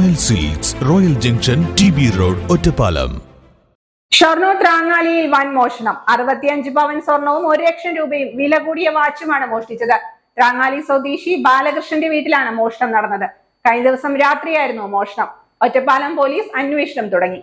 Royal silks royal junction T B road Ottapalam Shoranur ത്രാങ്ങാലിയിൽ വൻ മോഷണം. അറുപത്തിയഞ്ച് പവൻ സ്വർണവും ഒരു ലക്ഷം രൂപയും വില കൂടിയ വാച്ചുമാണ് മോഷ്ടിച്ചത്. ത്രാങ്ങാലി സ്വദേശി ബാലകൃഷ്ണന്റെ വീട്ടിലാണ് മോഷണം നടന്നത്. കഴിഞ്ഞ ദിവസം രാത്രിയായിരുന്നു മോഷണം. ഒറ്റപ്പാലം പോലീസ് അന്വേഷണം തുടങ്ങി.